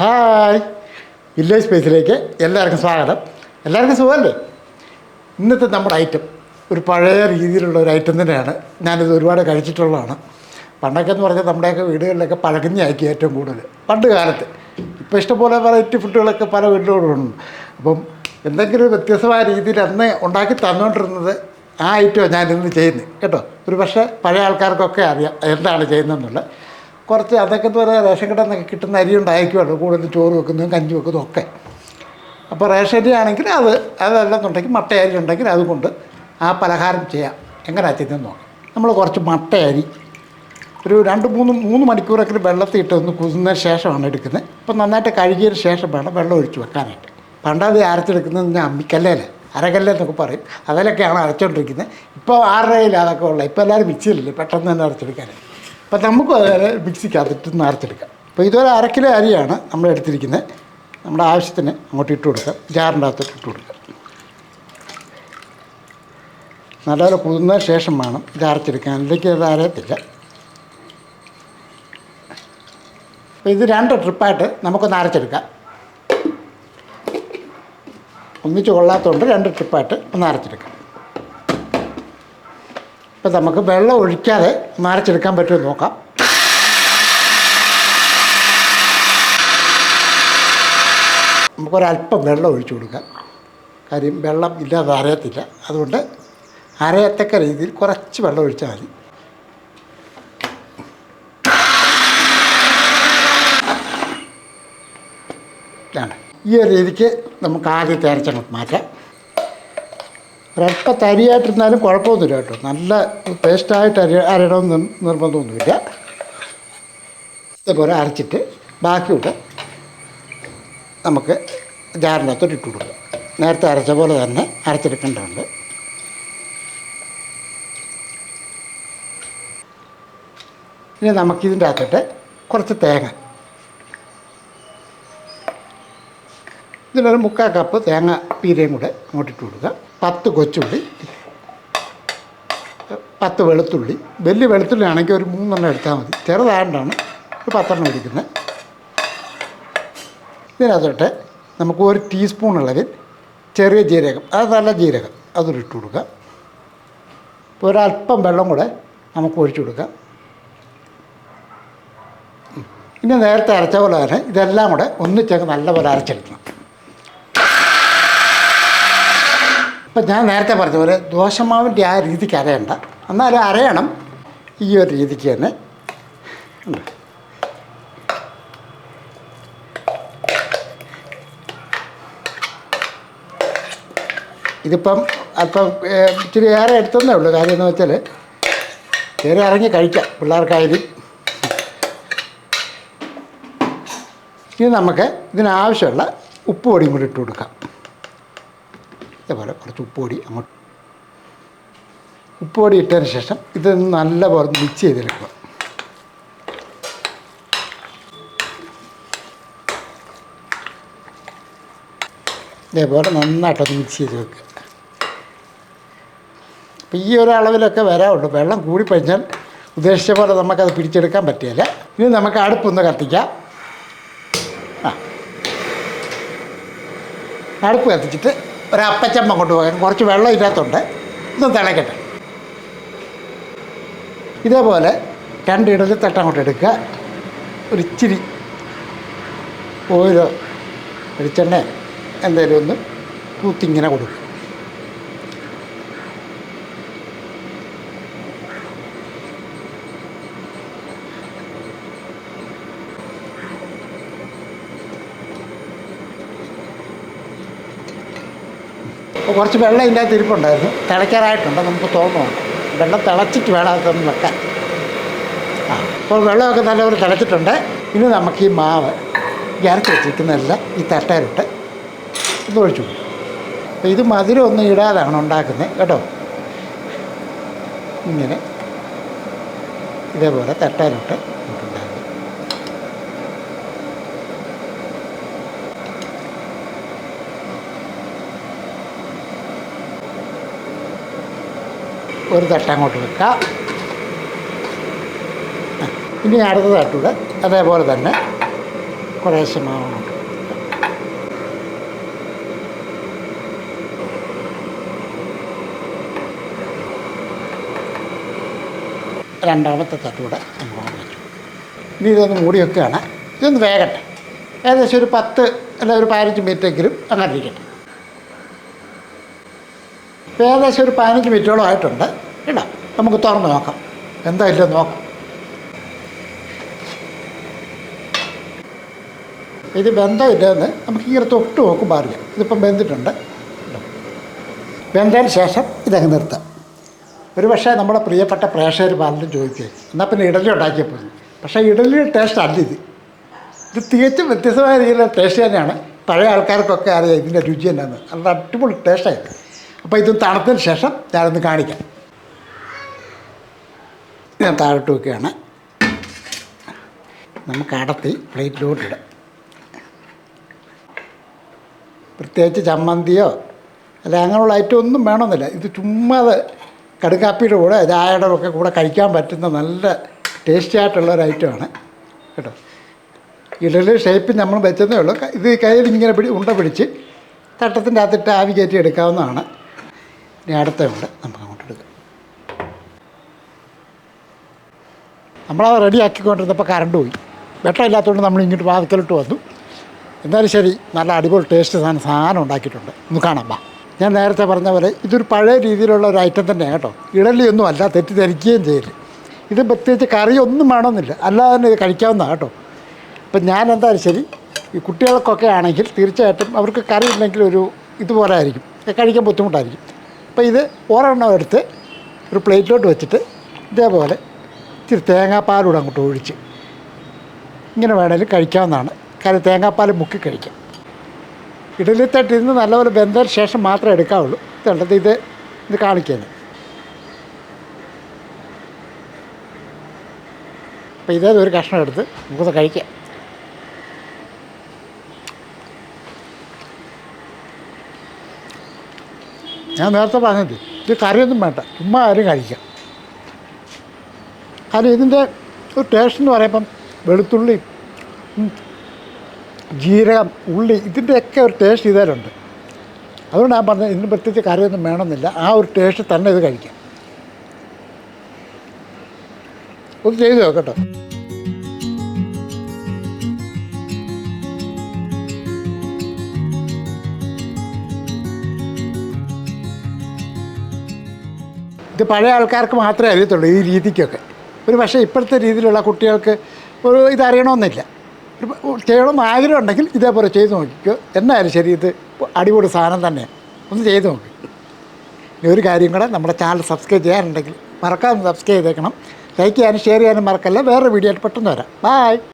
Hi. Village സ്പേസിലേക്ക് എല്ലാവർക്കും സ്വാഗതം. എല്ലാവർക്കും സുഖമല്ലേ? ഇന്നത്തെ നമ്മുടെ ഐറ്റം ഒരു പഴയ രീതിയിലുള്ള ഒരു ഐറ്റം തന്നെയാണ്. ഞാനിത് ഒരുപാട് കഴിച്ചിട്ടുള്ളതാണ്. പണ്ടൊക്കെ എന്ന് പറഞ്ഞാൽ നമ്മുടെയൊക്കെ വീടുകളിലൊക്കെ പഴകഞ്ഞാക്കി ഏറ്റവും കൂടുതൽ. പണ്ട് കാലത്ത്. ഇപ്പോൾ ഇഷ്ടംപോലെ വെറൈറ്റി ഫുഡുകളൊക്കെ പല വീടുകളിലും ഉണ്ട് അപ്പം എന്തെങ്കിലും വ്യത്യസ്തമായ രീതിയിൽ അന്ന് ഉണ്ടാക്കി തന്നുകൊണ്ടിരുന്നത് ആ ഐറ്റമാണ് ഞാനിന്ന് ചെയ്യുന്നത്. കേട്ടോ? ഒരു പക്ഷേ പഴയ ആൾക്കാർക്കൊക്കെ അറിയാം. എന്താണ് ചെയ്യുന്നതെന്നുള്ളത്. കുറച്ച് അതൊക്കെ എന്ന് പറയുക റേഷൻ കടയിൽ നിന്നൊക്കെ കിട്ടുന്ന അരി ഉണ്ടായിരിക്കുമല്ലോ കൂടുതൽ ചോറ് വെക്കുന്നതും കഞ്ഞി വെക്കുന്നതും ഒക്കെ. അപ്പോൾ റേഷൻ അരി ആണെങ്കിൽ അത് അതല്ലെന്നുണ്ടെങ്കിൽ മട്ട അരി ഉണ്ടെങ്കിൽ അതുകൊണ്ട് ആ പലഹാരം ചെയ്യാം. എങ്ങനെയാണ് ചെയ്യുന്നത് നോക്കാം. നമ്മൾ കുറച്ച് മട്ട അരി ഒരു രണ്ട് മൂന്ന് മൂന്ന് മണിക്കൂറൊക്കെ വെള്ളത്തിൽ ഇട്ട് ഒന്ന് കുതിന്നതിന് ശേഷമാണ് എടുക്കുന്നത്. അപ്പോൾ നന്നായിട്ട് കഴുകിയതിന് ശേഷം വേണം വെള്ളം ഒഴിച്ച് വെക്കാനായിട്ട്. പണ്ടത് അരച്ചെടുക്കുന്നത് ഞാൻ അമ്മിക്കല്ലേ അരകല്ല എന്നൊക്കെ പറയും. അതിലൊക്കെയാണ് അരച്ചുകൊണ്ടിരിക്കുന്നത് ഇപ്പോൾ ആറരയിൽ അതൊക്കെ ഉള്ളത് ഇപ്പോൾ എല്ലാവരും മിക്സിയിലല്ലേ പെട്ടെന്ന് തന്നെ അരച്ചെടുക്കാനായിട്ട്. അപ്പോൾ നമുക്കും അതുപോലെ മിക്സിക്കകത്തിട്ട് നിറച്ചെടുക്കാം അപ്പോൾ ഇതൊരു അര കിലോ അരിയാണ് നമ്മൾ എടുത്തിരിക്കുന്നത്. നമ്മുടെ ആവശ്യത്തിന് അങ്ങോട്ട് ഇട്ട് കൊടുക്കാം. ജാറിന്റെ അകത്തോട്ട് ഇട്ട് കൊടുക്കാം. നല്ലപോലെ കുതിർന്ന ശേഷം വേണം ഇത് അരച്ചെടുക്കാൻ. അല്ലെങ്കിൽ അത് അരയത്തില്ല. അപ്പോൾ ഇത് രണ്ട് ട്രിപ്പായിട്ട് നമുക്കൊന്ന് അരച്ചെടുക്കാം. ഒന്നിച്ച് കൊള്ളാത്തതുകൊണ്ട് രണ്ട് ട്രിപ്പായിട്ട് ഒന്ന് അരച്ചെടുക്കാം. ഇപ്പം നമുക്ക് വെള്ളം ഒഴിക്കാതെ നരച്ചെടുക്കാൻ പറ്റുമെന്ന് നോക്കാം. നമുക്കൊരല്പം വെള്ളം ഒഴിച്ചു കൊടുക്കാം. കാര്യം വെള്ളം ഇല്ലാതെ അരയത്തില്ല. അതുകൊണ്ട് അരയത്തക്ക രീതിയിൽ കുറച്ച് വെള്ളം ഒഴിച്ചാൽ മതി. ഈ ഒരു രീതിക്ക് നമുക്ക് ആദ്യത്തെ അരച്ചങ്ങോട്ട് മാറ്റാം. ഒരല്പം തരിയായിട്ടിരുന്നാലും കുഴപ്പമൊന്നുമില്ല കേട്ടോ. നല്ല പേസ്റ്റായിട്ട് അരി അരയണമെന്ന് നിർബന്ധമൊന്നുമില്ല. ഇതുപോലെ അരച്ചിട്ട് ബാക്കിയൊക്കെ നമുക്ക് ജാറിനകത്തോട്ട് ഇട്ട് കൊടുക്കാം. നേരത്തെ അരച്ച പോലെ തന്നെ അരച്ചെടുക്കേണ്ടതുണ്ട്. ഇനി നമുക്കിതിന്റെ അകത്തോട്ട് കുറച്ച് തേങ്ങ ഇതിലൊരു മുക്കാൽ കപ്പ് തേങ്ങ പീരയും കൂടെ അങ്ങോട്ടിട്ട് കൊടുക്കുക. പത്ത് കൊച്ചുള്ളി പത്ത് വെളുത്തുള്ളി. വലിയ വെളുത്തുള്ളി ആണെങ്കിൽ ഒരു മൂന്നെണ്ണം എടുത്താൽ മതി. ചെറുതായതുകൊണ്ടാണ് ഒരു പത്തെണ്ണം എടുക്കുന്നത്. ഇതിനകത്തോട്ട് നമുക്ക് ഒരു ടീസ്പൂൺ അളവിൽ ചെറിയ ജീരകം അത് നല്ല ജീരകം അതൊരു ഇട്ട് കൊടുക്കുക. ഒരല്പം വെള്ളം കൂടെ നമുക്ക് ഒഴിച്ചു കൊടുക്കാം. ഇനി നേരത്തെ അരച്ച പോലെ തന്നെ ഇതെല്ലാം കൂടെ ഒന്നിച്ചങ്ങ് നല്ലപോലെ അരച്ചെടുക്കണം. ഇപ്പം ഞാൻ നേരത്തെ പറഞ്ഞ പോലെ ദോശമാവിന്റെ ആ രീതിക്ക് അരയണ്ട. എന്നാലും അരയണം. ഈ ഒരു രീതിക്ക് തന്നെ. ഇതിപ്പം അല്പം ഇച്ചിരി ഏറെ എടുത്തതേ ഉള്ളൂ. കാര്യം എന്ന് വെച്ചാൽ കയറി ഇറങ്ങി കഴിക്കാം പിള്ളേർക്കായാലും. ഇനി നമുക്ക് ഇതിനാവശ്യമുള്ള ഉപ്പ് പൊടിയും കൂടി ഇട്ട് കൊടുക്കാം. ഇതേപോലെ കുറച്ച് ഉപ്പുപൊടി അങ്ങോട്ട്. ഉപ്പുപൊടി ഇട്ടതിന് ശേഷം ഇത് നല്ലപോലെ മിക്സ് ചെയ്തെടുക്കുക. ഇതേപോലെ നന്നായിട്ടൊന്ന് മിക്സ് ചെയ്ത് വെക്കുക. അപ്പോൾ ഈ ഒരു അളവിലൊക്കെ വരാവുള്ളൂ. വെള്ളം കൂടി കൂടിക്കഴിഞ്ഞാൽ ഉദ്ദേശിച്ച പോലെ നമുക്കത് പിടിച്ചെടുക്കാൻ പറ്റില്ല. ഇനി നമുക്ക് അടുപ്പൊന്ന് കത്തിക്കാം. അടുപ്പ് കത്തിച്ചിട്ട് ഒരു അപ്പച്ചമ്മ കൊണ്ടുപോകാൻ കുറച്ച് വെള്ളം ഇതിനകത്തുണ്ട്. ഒന്ന് തിളയ്ക്കട്ടെ ഇതേപോലെ രണ്ട് ഇടൽ തട്ടം കൊണ്ട് എടുക്കുക. ഒരു ഇച്ചിരി ഓയിലോ വെളിച്ചെണ്ണ എന്തെങ്കിലും ഒന്ന് തൂത്തിങ്ങനെ കൊടുക്കുക അപ്പോൾ കുറച്ച് വെള്ളം ഇതിന്റെ അകത്ത് ഇരിപ്പുണ്ടായിരുന്നു. തിളയ്ക്കാറായിട്ടുണ്ട് നമുക്ക് തോന്നുന്നു. വെള്ളം തിളച്ചിട്ട് വേണം അതൊന്ന് വെക്കാൻ. ആ അപ്പോൾ വെള്ളമൊക്കെ നല്ലപോലെ തിളച്ചിട്ടുണ്ട്. ഇനി നമുക്ക് ഈ മാവ് ഇറക്കി വെച്ചിരിക്കുന്നതെല്ലാം ഈ തട്ടയിലിട്ട് ഇത് ഒഴിച്ചു കൊടുക്കും. അപ്പോൾ ഇത് മധുരം ഒന്നും ഇടാതാണ് ഉണ്ടാക്കുന്നത് കേട്ടോ. ഇങ്ങനെ ഇതേപോലെ തട്ടയിലിട്ട് ഒരു തട്ട് അങ്ങോട്ട് വെക്കാം ഇനി അടുത്ത തട്ടൂടെ അതേപോലെ തന്നെ കുറേശ്ശെ മാവുണ്ട് രണ്ടാമത്തെ തട്ടൂടെ അങ്ങോട്ട് വെച്ചു. ഇനി ഇതൊന്ന് മൂടി വെക്കുകയാണ്. ഇതൊന്ന് വേകട്ടെ. ഏകദേശം ഒരു പത്ത് അല്ല ഒരു പതിനഞ്ച് മിനിറ്റെങ്കിലും അങ്ങനെ ഇരിക്കട്ടെ ഏകദേശം ഒരു പതിനഞ്ച് മിനിറ്റോളം ആയിട്ടുണ്ട്. കേട്ടോ നമുക്ക് തുറന്ന് നോക്കാം. എന്താ ഇല്ല നോക്കാം. ഇത് ബന്ധമില്ലെന്ന് നമുക്ക് ഇങ്ങനെ തൊട്ട് നോക്കുമ്പോൾ അറിയാം. ഇതിപ്പം ബന്ധിട്ടുണ്ട്. വെന്തതിന് ശേഷം ഇതങ്ങ് നിർത്താം. ഒരു പക്ഷേ നമ്മുടെ പ്രിയപ്പെട്ട പ്രേക്ഷകർ പലരും ചോദിക്കുക എന്നാൽ പിന്നെ ഇഡലി ഉണ്ടാക്കിയപ്പോൾ പക്ഷേ ഇഡലി ടേസ്റ്റ് അല്ല ഇത്. ഇത് തികച്ചും വ്യത്യസ്തമായ രീതിയിലുള്ള ടേസ്റ്റ് തന്നെയാണ്. പഴയ ആൾക്കാർക്കൊക്കെ അറിയാം ഇതിന്റെ രുചി തന്നെയാണ് നല്ല അടിപൊളി ടേസ്റ്റായിരുന്നു അപ്പോൾ ഇതും തണുത്തതിന് ശേഷം ഞാനൊന്ന് കാണിക്കാം. ഞാൻ താഴോട്ട് വെക്കുകയാണ്. നമുക്ക് അടത്തി പ്ലേറ്റിലോട്ടിടാം പ്രത്യേകിച്ച് ചമ്മന്തിയോ അല്ല അങ്ങനെയുള്ള ഐറ്റം ഒന്നും വേണമെന്നില്ല. ഇത് ചുമ്മാ അത് കടുക്കാപ്പിയുടെ കൂടെ ചായയുടെ ഒക്കെ കൂടെ കഴിക്കാൻ പറ്റുന്ന നല്ല ടേസ്റ്റി ആയിട്ടുള്ള ഒരു ഐറ്റമാണ് കേട്ടോ? ഇഡലി ഷേപ്പ് നമ്മൾ വെച്ചതേ ഉള്ളൂ. ഇത് കയ്യിൽ ഇങ്ങനെ പിടി ഉണ്ട പിടിച്ച് തട്ടത്തിന്റെ അകത്തിട്ട് ആവി കയറ്റി എടുക്കാവുന്നതാണ്. ഇനി അടുത്തുണ്ട് നമുക്ക് അങ്ങോട്ട് എടുക്കാം. നമ്മളത് റെഡി ആക്കിക്കൊണ്ടിരുന്നപ്പോൾ കറണ്ട് പോയി. വെട്ടം ഇല്ലാത്തതുകൊണ്ട് നമ്മൾ ഇങ്ങോട്ട് വാതിക്കലിട്ട് വന്നു. എന്നാലും ശരി നല്ല അടിപൊളി ടേസ്റ്റ് സാധനം സാധനം ഉണ്ടാക്കിയിട്ടുണ്ട്. ഒന്ന് കാണാം വാ. ഞാൻ നേരത്തെ പറഞ്ഞ പോലെ ഇതൊരു പഴയ രീതിയിലുള്ള ഒരു ഐറ്റം തന്നെയാണ് കേട്ടോ. ഇഡലിയൊന്നും അല്ല തെറ്റിദ്ധരിക്കുകയും ചെയ്യില്ല ഇത് പ്രത്യേകിച്ച് കറി ഒന്നും വേണമെന്നില്ല. അല്ലാതെ തന്നെ ഇത് കഴിക്കാവുന്നതാണ് കേട്ടോ. അപ്പം ഞാൻ എന്തായാലും ശരി ഈ കുട്ടികൾക്കൊക്കെ ആണെങ്കിൽ തീർച്ചയായിട്ടും അവർക്ക് കറി ഇല്ലെങ്കിൽ ഒരു ഇതുപോലെ ആയിരിക്കും. കഴിക്കാൻ ബുദ്ധിമുട്ടായിരിക്കും. അപ്പോൾ ഇത് ഒരെണ്ണം എടുത്ത് ഒരു പ്ലേറ്റിലോട്ട് വെച്ചിട്ട് ഇതേപോലെ ഇച്ചിരി തേങ്ങാപ്പാലൂടെ അങ്ങോട്ട് ഒഴിച്ച് ഇങ്ങനെ വേണമെങ്കിലും കഴിക്കാവുന്നതാണ്. കാര്യം തേങ്ങാപ്പാൽ മുക്കി കഴിക്കാം. ഇഡലി തട്ട് ഇന്ന് നല്ലപോലെ ബന്ധത്തിന് ശേഷം മാത്രമേ എടുക്കാവുള്ളൂ. ഇതുണ്ടത് ഇത് ഇത് കാണിക്കുന്നത്. അപ്പോൾ ഇതേ ഒരു കഷ്ണം എടുത്ത് നമുക്കൊന്ന് കഴിക്കാം. ഞാൻ നേരത്തെ പറഞ്ഞത് ഇത് കറിയൊന്നും വേണ്ട ചുമ്മാ ആരും കഴിക്കാം. കാരണം ഇതിന്റെ ഒരു ടേസ്റ്റ് എന്ന് പറയുമ്പം വെളുത്തുള്ളി ജീരകം ഉള്ളി ഇതിന്റെയൊക്കെ ഒരു ടേസ്റ്റ് ഇതിലുണ്ട് അതുകൊണ്ട് ഞാൻ പറഞ്ഞത് ഇതിന് പ്രത്യേകിച്ച് കറിയൊന്നും വേണമെന്നില്ല ആ ഒരു ടേസ്റ്റ് തന്നെ ഇത് കഴിക്കാം. ഒന്ന് ചെയ്ത് നോക്കട്ടോ. ഇത് പഴയ ആൾക്കാർക്ക് മാത്രമേ അറിയത്തുള്ളൂ ഈ രീതിക്കൊക്കെ. ഒരു പക്ഷേ ഇപ്പോഴത്തെ രീതിയിലുള്ള കുട്ടികൾക്ക് ഒരു ഇതറിയണമെന്നില്ല ചെയ്യണമെന്ന് ആഗ്രഹം ഉണ്ടെങ്കിൽ ഇതേപോലെ ചെയ്ത് നോക്കിക്കോ. എന്നായാലും ശരി ഇത് അടിപൊളി സാധനം തന്നെയാണ് ഒന്ന് ചെയ്ത് നോക്കി. ഇനി ഒരു കാര്യം കൂടെ നമ്മുടെ ചാനൽ സബ്സ്ക്രൈബ് ചെയ്യാനുണ്ടെങ്കിൽ മറക്കാതെ സബ്സ്ക്രൈബ് ചെയ്തേക്കണം. ലൈക്ക് ചെയ്യാനും ഷെയർ ചെയ്യാനും മറക്കല്ല. വേറൊരു വീഡിയോ ആയിട്ട് പെട്ടെന്ന് വരാം. ബായ്